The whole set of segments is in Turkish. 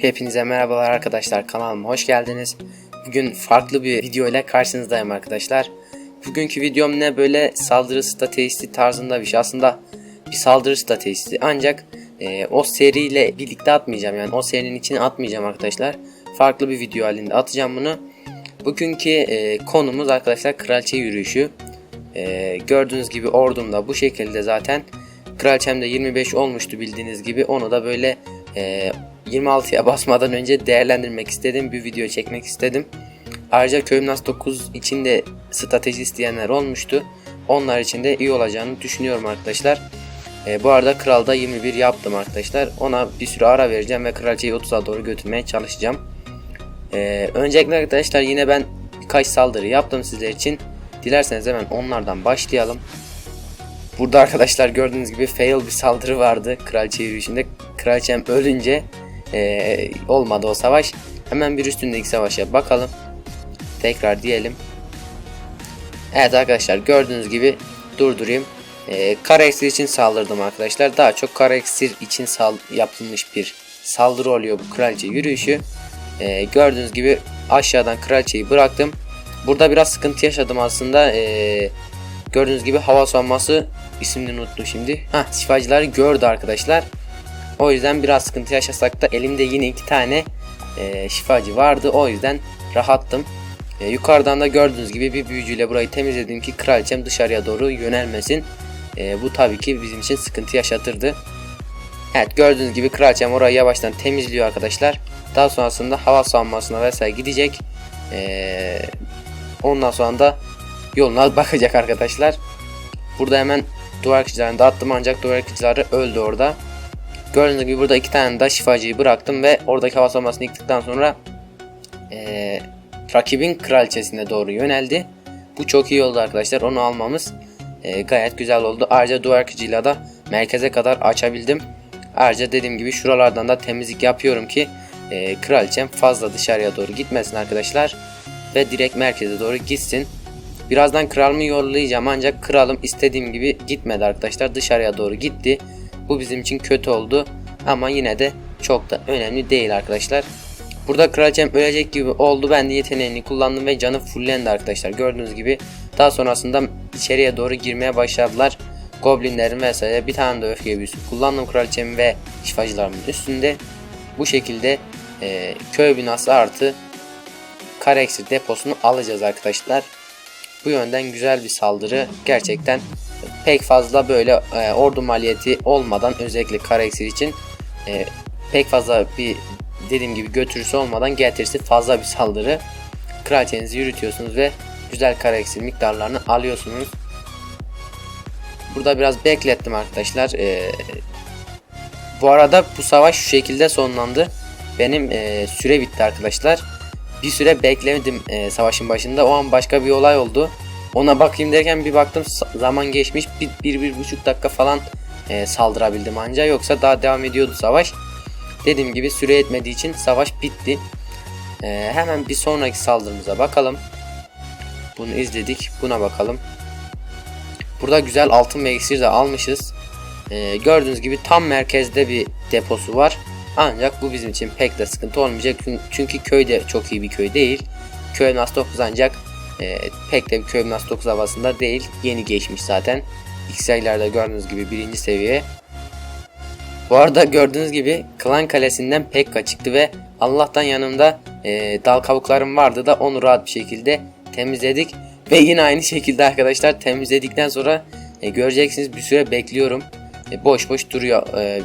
Hepinize merhabalar arkadaşlar kanalıma hoş geldiniz. Bugün farklı bir video ile karşınızdayım arkadaşlar. Bugünkü videom ne böyle saldırı stratejisi tarzında bir şey. Aslında bir saldırı stratejisi ancak e, o seriyle birlikte atmayacağım. Yani o serinin içine atmayacağım arkadaşlar. Farklı bir video halinde atacağım bunu. Bugünkü e, konumuz arkadaşlar kraliçe yürüyüşü. E, gördüğünüz gibi ordumda bu şekilde zaten. Kraliçem de 25 olmuştu bildiğiniz gibi. Onu da böyle e, 26'ya basmadan önce değerlendirmek istedim. Bir video çekmek istedim. Ayrıca Köyüm Nas 9 için de strateji isteyenler olmuştu. Onlar için de iyi olacağını düşünüyorum arkadaşlar. E, bu arada Kral'da 21 yaptım arkadaşlar. Ona bir süre ara vereceğim ve Kraliçeyi 30'a doğru götürmeye çalışacağım. E, öncelikle arkadaşlar yine ben birkaç saldırı yaptım sizler için. Dilerseniz hemen onlardan başlayalım. Burada arkadaşlar gördüğünüz gibi fail bir saldırı vardı kraliçe yürüyüşünde. Kraliçem ölünce eee, olmadı o savaş. Hemen bir üstündeki savaşa bakalım. Tekrar diyelim. Evet arkadaşlar gördüğünüz gibi durdurayım. Eee kara iksir için saldırdım arkadaşlar. Daha çok kara iksir için yapılmış bir saldırı oluyor bu kraliçe yürüyüşü. Eee, gördüğünüz gibi aşağıdan kraliçeyi bıraktım. Burada biraz sıkıntı yaşadım aslında. Eee Gördüğünüz gibi hava savunması ismini unuttum şimdi. Hah şifacıları gördü arkadaşlar. O yüzden biraz sıkıntı yaşasak da elimde yine iki tane e, şifacı vardı. O yüzden rahattım. E, yukarıdan da gördüğünüz gibi bir büyücüyle burayı temizledim ki kraliçem dışarıya doğru yönelmesin. E, bu tabii ki bizim için sıkıntı yaşatırdı. Evet gördüğünüz gibi kraliçem orayı yavaştan temizliyor arkadaşlar. Daha sonrasında hava savunmasına vesaire gidecek. E, ondan sonra da yoluna bakacak arkadaşlar. Burada hemen duvar kıçlarını dağıttım ancak duvar kıçları öldü orada. Gördüğünüz gibi burada iki tane de şifacıyı bıraktım ve oradaki hava savunmasını yıktıktan sonra eee, rakibin kraliçesine doğru yöneldi. Bu çok iyi oldu arkadaşlar. Onu almamız eee, gayet güzel oldu. Ayrıca duvar kıcıyla da merkeze kadar açabildim. Ayrıca dediğim gibi şuralardan da temizlik yapıyorum ki eee kraliçem fazla dışarıya doğru gitmesin arkadaşlar. Ve direkt merkeze doğru gitsin. Birazdan kralımı yollayacağım ancak kralım istediğim gibi gitmedi arkadaşlar. Dışarıya doğru gitti. Bu bizim için kötü oldu. Ama yine de çok da önemli değil arkadaşlar. Burada kraliçem ölecek gibi oldu. Ben de yeteneğini kullandım ve canı fullendi arkadaşlar. Gördüğünüz gibi daha sonrasında içeriye doğru girmeye başladılar. Goblinlerin vesaire bir tane de öfke büyüsü kullandım kraliçemi ve şifacılarımın üstünde. Bu şekilde e, köy binası artı kare eksi deposunu alacağız arkadaşlar. Bu yönden güzel bir saldırı. Gerçekten pek fazla böyle e, ordu maliyeti olmadan özellikle kara için e, pek fazla bir dediğim gibi götürüsü olmadan getirisi fazla bir saldırı. Kraliçenizi yürütüyorsunuz ve güzel kara miktarlarını alıyorsunuz. Burada biraz beklettim arkadaşlar. E, bu arada bu savaş şu şekilde sonlandı. Benim e, süre bitti arkadaşlar bir süre beklemedim e, savaşın başında. O an başka bir olay oldu. Ona bakayım derken bir baktım zaman geçmiş. Bir, bir, bir buçuk dakika falan e, saldırabildim anca. Yoksa daha devam ediyordu savaş. Dediğim gibi süre yetmediği için savaş bitti. E, hemen bir sonraki saldırımıza bakalım. Bunu izledik. Buna bakalım. Burada güzel altın ve de almışız. E, gördüğünüz gibi tam merkezde bir deposu var. Ancak bu bizim için pek de sıkıntı olmayacak. Çünkü köy de çok iyi bir köy değil. Köy Nas 9 ancak e, pek de bir köy Nas 9 havasında değil. Yeni geçmiş zaten. X'lerde gördüğünüz gibi birinci seviye. Bu arada gördüğünüz gibi Klan Kalesi'nden Pekka çıktı ve Allah'tan yanımda e, dal kavuklarım vardı da onu rahat bir şekilde temizledik. Ve yine aynı şekilde arkadaşlar temizledikten sonra e, göreceksiniz bir süre bekliyorum. E, boş boş duruyor e, e,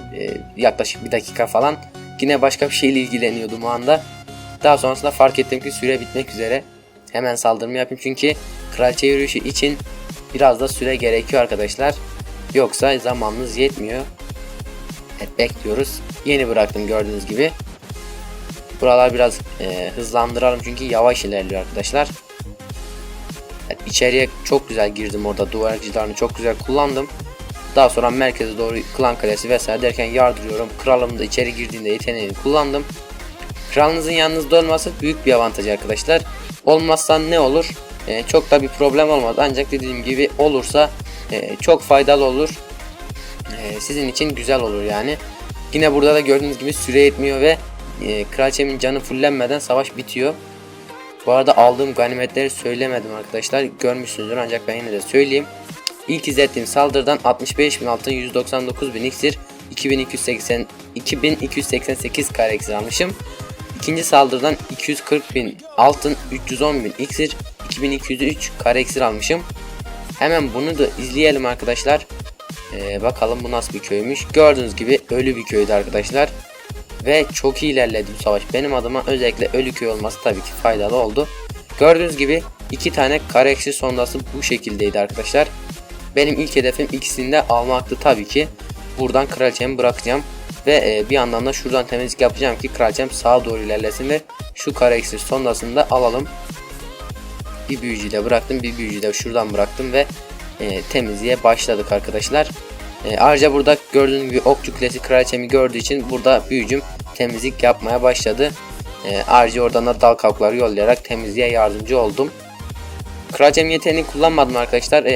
yaklaşık bir dakika falan. Yine başka bir şeyle ilgileniyordum o anda. Daha sonrasında fark ettim ki süre bitmek üzere. Hemen saldırımı yapayım çünkü kraliçe yürüyüşü için biraz da süre gerekiyor arkadaşlar. Yoksa zamanınız yetmiyor. Evet bekliyoruz. Yeni bıraktım gördüğünüz gibi. Buralar biraz e, hızlandıralım çünkü yavaş ilerliyor arkadaşlar. Evet, içeriye çok güzel girdim orada duvar akıcılarını çok güzel kullandım. Daha sonra merkeze doğru klan kalesi vesaire derken yardırıyorum. Kralım da içeri girdiğinde yeteneğini kullandım. Kralınızın yanınızda olması büyük bir avantaj arkadaşlar. Olmazsa ne olur? Ee, çok da bir problem olmaz. Ancak dediğim gibi olursa e, çok faydalı olur. E, sizin için güzel olur yani. Yine burada da gördüğünüz gibi süre yetmiyor ve e, kraliçemin canı fullenmeden savaş bitiyor. Bu arada aldığım ganimetleri söylemedim arkadaşlar. Görmüşsünüzdür ancak ben yine de söyleyeyim. İlk izlettiğim saldırıdan 65.000 altın, 199.000 iksir, 2280 2288 kare iksir almışım. İkinci saldırıdan 240.000 altın, 310.000 iksir, 2203 kare iksir almışım. Hemen bunu da izleyelim arkadaşlar. Ee, bakalım bu nasıl bir köymüş. Gördüğünüz gibi ölü bir köydü arkadaşlar. Ve çok iyi ilerledi bu savaş. Benim adıma özellikle ölü köy olması tabii ki faydalı oldu. Gördüğünüz gibi iki tane kare eksi sondası bu şekildeydi arkadaşlar. Benim ilk hedefim ikisini de almaktı tabii ki. Buradan kraliçemi bırakacağım. Ve e, bir yandan da şuradan temizlik yapacağım ki kraliçem sağa doğru ilerlesin ve şu kare eksi sondasını da alalım. Bir büyücüyle bıraktım bir büyücüyle şuradan bıraktım ve e, temizliğe başladık arkadaşlar. E, ayrıca burada gördüğünüz gibi okçu kulesi kraliçemi gördüğü için burada büyücüm temizlik yapmaya başladı. E, ayrıca oradan da dal kalkları yollayarak temizliğe yardımcı oldum. Kraliçem yeteneğini kullanmadım arkadaşlar. E,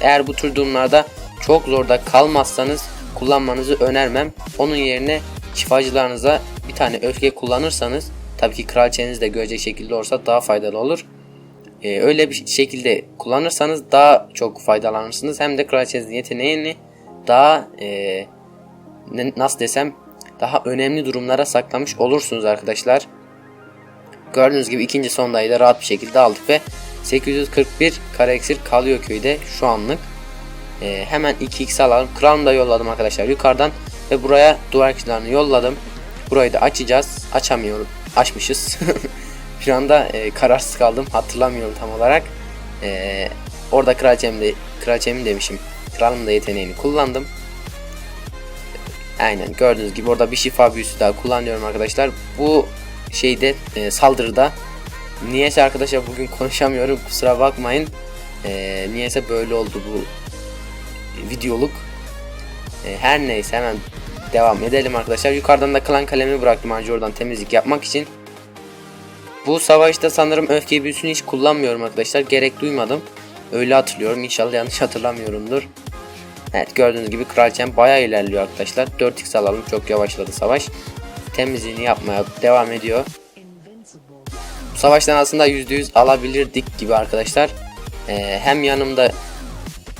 eğer bu tür durumlarda çok zorda kalmazsanız kullanmanızı önermem. Onun yerine şifacılarınıza bir tane öfke kullanırsanız tabii ki kraliçeniz de görecek şekilde olursa daha faydalı olur. Ee, öyle bir şekilde kullanırsanız daha çok faydalanırsınız. Hem de kraliçenizin yeteneğini daha e, nasıl desem daha önemli durumlara saklamış olursunuz arkadaşlar. Gördüğünüz gibi ikinci sondayı da rahat bir şekilde aldık ve 841 kare eksir kalıyor köyde şu anlık. Ee, hemen 2x alalım. Kralını da yolladım arkadaşlar yukarıdan ve buraya duvar kişilerini yolladım. Burayı da açacağız. Açamıyorum. Açmışız. Şu anda e, kararsız kaldım. Hatırlamıyorum tam olarak. E, orada kraliçem de kraliçemin demişim. Kralım da yeteneğini kullandım. Aynen gördüğünüz gibi orada bir şifa büyüsü daha kullanıyorum arkadaşlar. Bu şeyde e, saldırıda niyeyse arkadaşlar bugün konuşamıyorum kusura bakmayın. E, niyeyse böyle oldu bu videoluk. E, her neyse hemen devam edelim arkadaşlar. Yukarıdan da klan kalemini bıraktım ancak oradan temizlik yapmak için. Bu savaşta sanırım öfke büyüsünü hiç kullanmıyorum arkadaşlar. Gerek duymadım. Öyle hatırlıyorum. İnşallah yanlış hatırlamıyorumdur. Evet gördüğünüz gibi kraliçem bayağı ilerliyor arkadaşlar. 4x alalım. Çok yavaşladı savaş. Temizliğini yapmaya devam ediyor. Bu savaştan aslında %100 alabilirdik gibi arkadaşlar. Ee, hem yanımda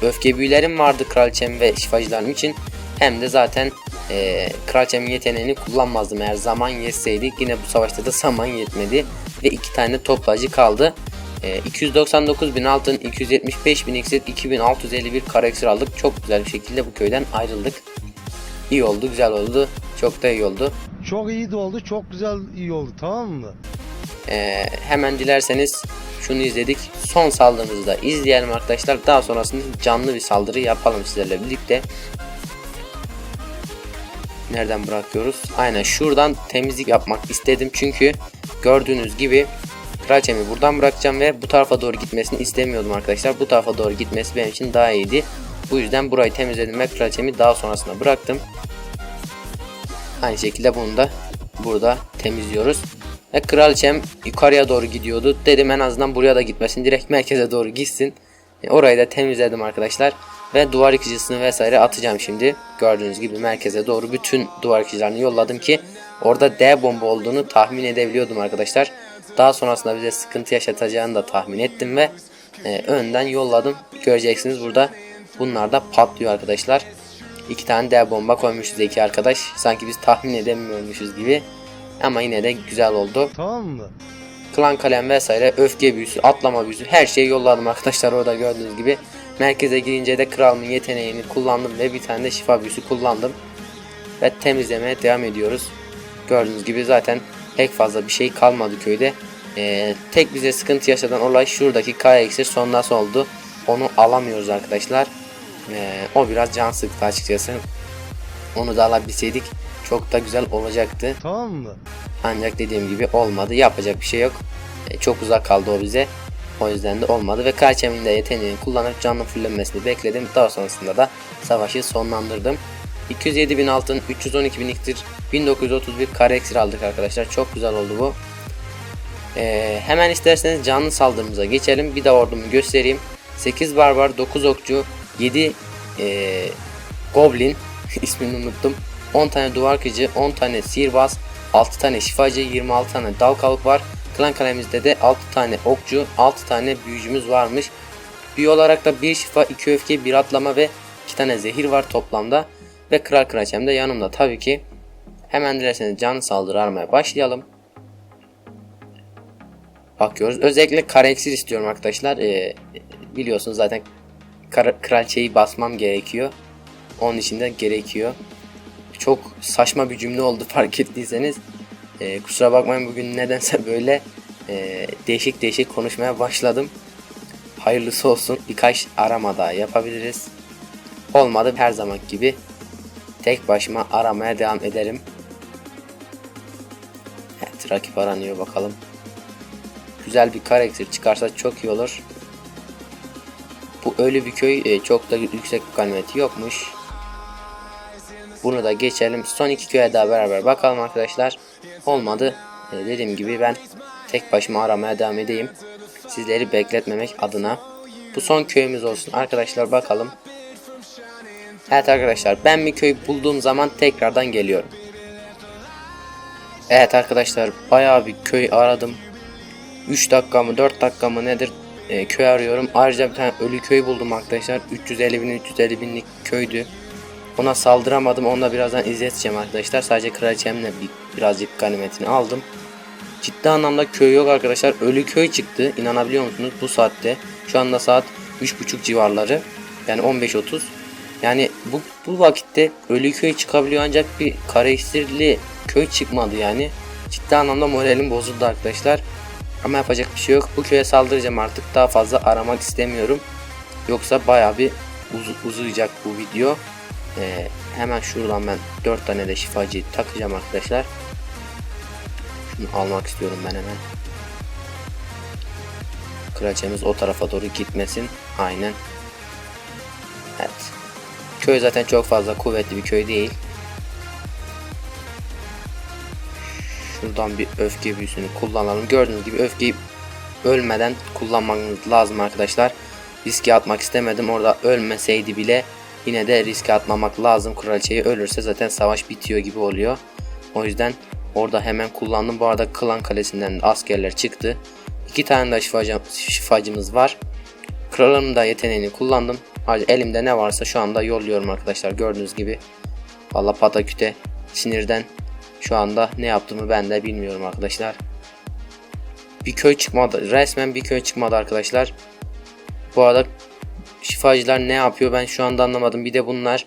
öfke büyülerim vardı kraliçem ve şifacılarım için. Hem de zaten e, kraliçemin yeteneğini kullanmazdım eğer zaman yetseydi. Yine bu savaşta da zaman yetmedi. Ve iki tane toplacı kaldı. E, 299 bin altın, 275 bin iksir, 2651 kara iksir aldık. Çok güzel bir şekilde bu köyden ayrıldık. İyi oldu, güzel oldu. Çok da iyi oldu. Çok iyi de oldu, çok güzel iyi oldu tamam mı? Ee, hemen dilerseniz şunu izledik. Son saldırımızı da izleyelim arkadaşlar. Daha sonrasında canlı bir saldırı yapalım sizlerle birlikte. Nereden bırakıyoruz? Aynen şuradan temizlik yapmak istedim. Çünkü gördüğünüz gibi kraliçemi buradan bırakacağım ve bu tarafa doğru gitmesini istemiyordum arkadaşlar. Bu tarafa doğru gitmesi benim için daha iyiydi. Bu yüzden burayı temizledim ve kraliçemi daha sonrasında bıraktım. Aynı şekilde bunu da burada temizliyoruz. Ve kraliçem yukarıya doğru gidiyordu. Dedim en azından buraya da gitmesin. Direkt merkeze doğru gitsin. E, Orayı da temizledim arkadaşlar. Ve duvar yıkıcısını vesaire atacağım şimdi. Gördüğünüz gibi merkeze doğru bütün duvar yıkıcılarını yolladım ki orada D bomba olduğunu tahmin edebiliyordum arkadaşlar. Daha sonrasında bize sıkıntı yaşatacağını da tahmin ettim ve e, önden yolladım. Göreceksiniz burada bunlar da patlıyor arkadaşlar. İki tane D bomba koymuşuz iki arkadaş. Sanki biz tahmin edemiyormuşuz gibi. Ama yine de güzel oldu. Tamam mı? Klan kalem vesaire öfke büyüsü, atlama büyüsü her şeyi yolladım arkadaşlar orada gördüğünüz gibi. Merkeze girince de kralımın yeteneğini kullandım ve bir tane de şifa büyüsü kullandım. Ve temizlemeye devam ediyoruz. Gördüğünüz gibi zaten pek fazla bir şey kalmadı köyde. Ee, tek bize sıkıntı yaşadan olay şuradaki kaya iksir sonrası oldu. Onu alamıyoruz arkadaşlar. Ee, o biraz can sıktı açıkçası. Onu da alabilseydik çok da güzel olacaktı. Tamam mı? Ancak dediğim gibi olmadı. Yapacak bir şey yok. E, çok uzak kaldı o bize. O yüzden de olmadı ve Karçem'in de yeteneğini kullanıp canlı fullenmesini bekledim. Daha sonrasında da savaşı sonlandırdım. 207 bin altın, 312 bin iktir, 1931 kare eksir aldık arkadaşlar. Çok güzel oldu bu. E, hemen isterseniz canlı saldırımıza geçelim. Bir de ordumu göstereyim. 8 barbar, 9 okçu, 7 e, goblin ismini unuttum. 10 tane duvar kıcı, 10 tane sihirbaz, 6 tane şifacı, 26 tane dal kavuk var. Klan kalemizde de 6 tane okçu, 6 tane büyücümüz varmış. Büyü olarak da 1 şifa, 2 öfke, 1 atlama ve 2 tane zehir var toplamda. Ve kral kraliçem de yanımda tabii ki. Hemen dilerseniz canlı saldırı aramaya başlayalım. Bakıyoruz. Özellikle kareksir istiyorum arkadaşlar. Ee, biliyorsunuz zaten kraliçeyi basmam gerekiyor. Onun için de gerekiyor. Çok saçma bir cümle oldu fark ettiyseniz. Ee, kusura bakmayın bugün nedense böyle e, değişik değişik konuşmaya başladım. Hayırlısı olsun. Birkaç arama daha yapabiliriz. Olmadı her zaman gibi tek başıma aramaya devam ederim. Evet rakip aranıyor bakalım. Güzel bir karakter çıkarsa çok iyi olur. Bu ölü bir köy e, çok da yüksek bir ganimeti yokmuş. Bunu da geçelim. Son iki köye daha beraber bakalım arkadaşlar. Olmadı. E, dediğim gibi ben tek başıma aramaya devam edeyim. Sizleri bekletmemek adına. Bu son köyümüz olsun. Arkadaşlar bakalım. Evet arkadaşlar ben bir köy bulduğum zaman tekrardan geliyorum. Evet arkadaşlar bayağı bir köy aradım. 3 dakika mı 4 dakika mı nedir e, köy arıyorum. Ayrıca bir tane ölü köy buldum arkadaşlar. 350 bin 350 binlik köydü. Ona saldıramadım. Onunla birazdan izleteceğim arkadaşlar. Sadece kraliçemle bir, birazcık ganimetini aldım. Ciddi anlamda köy yok arkadaşlar. Ölü köy çıktı. İnanabiliyor musunuz bu saatte? Şu anda saat 3.30 civarları. Yani 15.30. Yani bu, bu vakitte ölü köy çıkabiliyor ancak bir karakterli köy çıkmadı yani. Ciddi anlamda moralim bozuldu arkadaşlar. Ama yapacak bir şey yok. Bu köye saldıracağım artık. Daha fazla aramak istemiyorum. Yoksa baya bir uz- uzayacak bu video. Ee, hemen şuradan ben 4 tane de şifacıyı takacağım arkadaşlar. Şunu almak istiyorum ben hemen. Kraliçemiz o tarafa doğru gitmesin. Aynen. Evet. Köy zaten çok fazla kuvvetli bir köy değil. Şuradan bir öfke büyüsünü kullanalım. Gördüğünüz gibi öfkeyi ölmeden kullanmanız lazım arkadaşlar. Riske atmak istemedim. Orada ölmeseydi bile yine de riske atmamak lazım. Kraliçeyi ölürse zaten savaş bitiyor gibi oluyor. O yüzden orada hemen kullandım. Bu arada klan kalesinden de askerler çıktı. İki tane de şifacı, şifacımız var. Kralımın da yeteneğini kullandım. Elimde ne varsa şu anda yolluyorum arkadaşlar. Gördüğünüz gibi. Valla pataküte sinirden şu anda ne yaptığımı ben de bilmiyorum arkadaşlar. Bir köy çıkmadı. Resmen bir köy çıkmadı arkadaşlar. Bu arada şifacılar ne yapıyor ben şu anda anlamadım. Bir de bunlar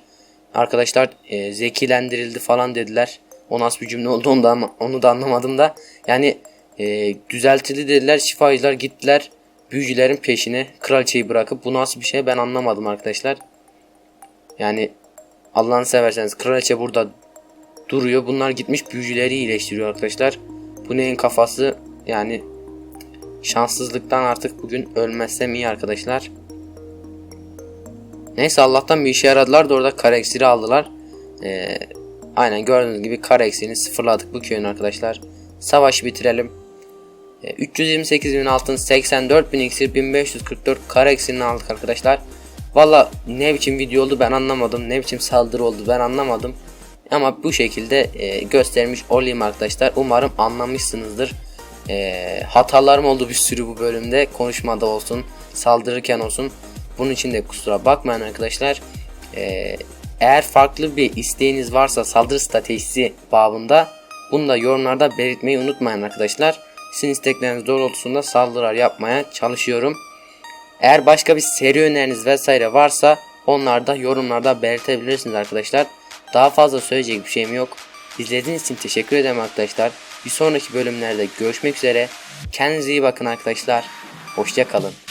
arkadaşlar e, zekilendirildi falan dediler. O nasıl bir cümle oldu onu da, ama- onu da anlamadım da. Yani e, düzeltildi dediler. Şifacılar gittiler büyücülerin peşine kraliçeyi bırakıp bu nasıl bir şey ben anlamadım arkadaşlar. Yani Allah'ını severseniz kraliçe burada duruyor. Bunlar gitmiş büyücüleri iyileştiriyor arkadaşlar. Bu neyin kafası yani şanssızlıktan artık bugün ölmezsem iyi arkadaşlar. Neyse Allah'tan bir işe yaradılar da orada kare eksiri aldılar. Ee, aynen gördüğünüz gibi kare eksirini sıfırladık bu köyün arkadaşlar. Savaşı bitirelim. Ee, 328 bin altın 84 bin iksir 1544 kare eksirini aldık arkadaşlar. Valla ne biçim video oldu ben anlamadım. Ne biçim saldırı oldu ben anlamadım. Ama bu şekilde e, göstermiş olayım arkadaşlar. Umarım anlamışsınızdır. E, hatalarım oldu bir sürü bu bölümde. Konuşmada olsun, saldırırken olsun. Bunun için de kusura bakmayın arkadaşlar. E, eğer farklı bir isteğiniz varsa saldırı stratejisi babında bunu da yorumlarda belirtmeyi unutmayın arkadaşlar. Sizin istekleriniz doğrultusunda saldırılar yapmaya çalışıyorum. Eğer başka bir seri öneriniz vesaire varsa onlar da yorumlarda belirtebilirsiniz arkadaşlar. Daha fazla söyleyecek bir şeyim yok. İzlediğiniz için teşekkür ederim arkadaşlar. Bir sonraki bölümlerde görüşmek üzere. Kendinize iyi bakın arkadaşlar. Hoşçakalın.